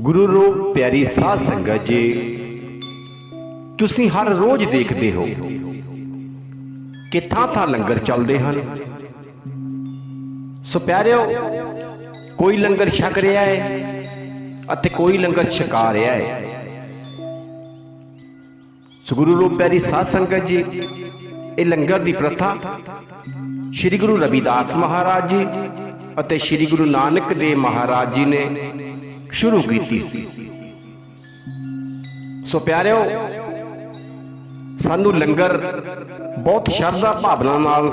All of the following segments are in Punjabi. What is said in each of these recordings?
ਗੁਰੂ ਰੂਪ ਪਿਆਰੀ ਸਾਧ ਸੰਗਤ ਜੀ, ਤੁਸੀਂ ਹਰ ਰੋਜ਼ ਦੇਖਦੇ ਹੋ ਕਿ ਥਾਂ ਥਾਂ ਲੰਗਰ ਚੱਲਦੇ ਹਨ। ਸੋ ਪਿਆਰਿਓ ਕੋਈ ਲੰਗਰ ਛਕ ਰਿਹਾ ਹੈ ਅਤੇ ਕੋਈ ਲੰਗਰ ਛਕਾ ਰਿਹਾ ਹੈ। ਸੋ ਗੁਰੂ ਰੂਪ ਪਿਆਰੀ ਸਾਧ ਸੰਗਤ ਜੀ, ਇਹ ਲੰਗਰ ਦੀ ਪ੍ਰਥਾ ਸ੍ਰੀ ਗੁਰੂ ਰਵਿਦਾਸ ਮਹਾਰਾਜ ਜੀ ਅਤੇ ਸ੍ਰੀ ਗੁਰੂ ਨਾਨਕ ਦੇਵ ਮਹਾਰਾਜ ਜੀ ਨੇ ਸ਼ੁਰੂ ਕੀਤੀ ਸੀ। ਸੋ ਪਿਆਰਿਓ, ਸਾਨੂੰ ਲੰਗਰ ਬਹੁਤ ਸ਼ਰਧਾ ਭਾਵਨਾ ਨਾਲ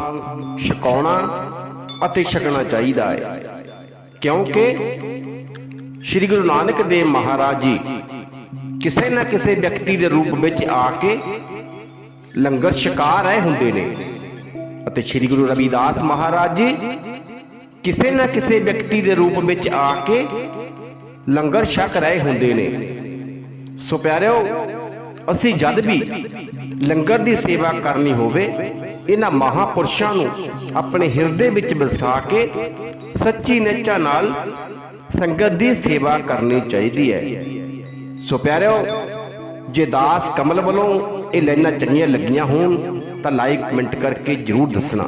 ਛਕਾਉਣਾ ਅਤੇ ਛਕਣਾ ਚਾਹੀਦਾ ਹੈ। ਕਿਉਂਕਿ ਸ੍ਰੀ ਗੁਰੂ ਨਾਨਕ ਦੇਵ ਮਹਾਰਾਜ ਜੀ ਕਿਸੇ ਨਾ ਕਿਸੇ ਵਿਅਕਤੀ ਦੇ ਰੂਪ ਵਿੱਚ ਆ ਕੇ ਲੰਗਰ ਛਕਾ ਰਹੇ ਹੁੰਦੇ ਨੇ ਅਤੇ ਸ੍ਰੀ ਗੁਰੂ ਰਵਿਦਾਸ ਮਹਾਰਾਜ ਜੀ ਕਿਸੇ ਨਾ ਕਿਸੇ ਵਿਅਕਤੀ ਦੇ ਰੂਪ ਵਿੱਚ ਆ ਕੇ ਲੰਗਰ ਛਕ ਰਹੇ ਹੁੰਦੇ ਨੇ। ਸੋ ਪਿਆਰਿਓ, ਅਸੀਂ ਜਦ ਵੀ ਲੰਗਰ ਦੀ ਸੇਵਾ ਕਰਨੀ ਹੋਵੇ, ਇਹਨਾਂ ਮਹਾਪੁਰਸ਼ਾਂ ਨੂੰ ਆਪਣੇ ਹਿਰਦੇ ਵਿੱਚ ਵਸਾ ਕੇ ਸੱਚੀ ਨਿੱਚਾ ਨਾਲ ਸੰਗਤ ਦੀ ਸੇਵਾ ਕਰਨੀ ਚਾਹੀਦੀ ਹੈ। ਸੋ ਪਿਆਰਿਓ, ਜੇ ਦਾਸ ਕਮਲ ਵੱਲੋਂ ਇਹ ਲਾਈਨਾਂ ਚੰਗੀਆਂ ਲੱਗੀਆਂ ਹੋਣ, ਤਾਂ ਲਾਈਕ ਕਮੈਂਟ ਕਰਕੇ ਜਰੂਰ ਦੱਸਣਾ।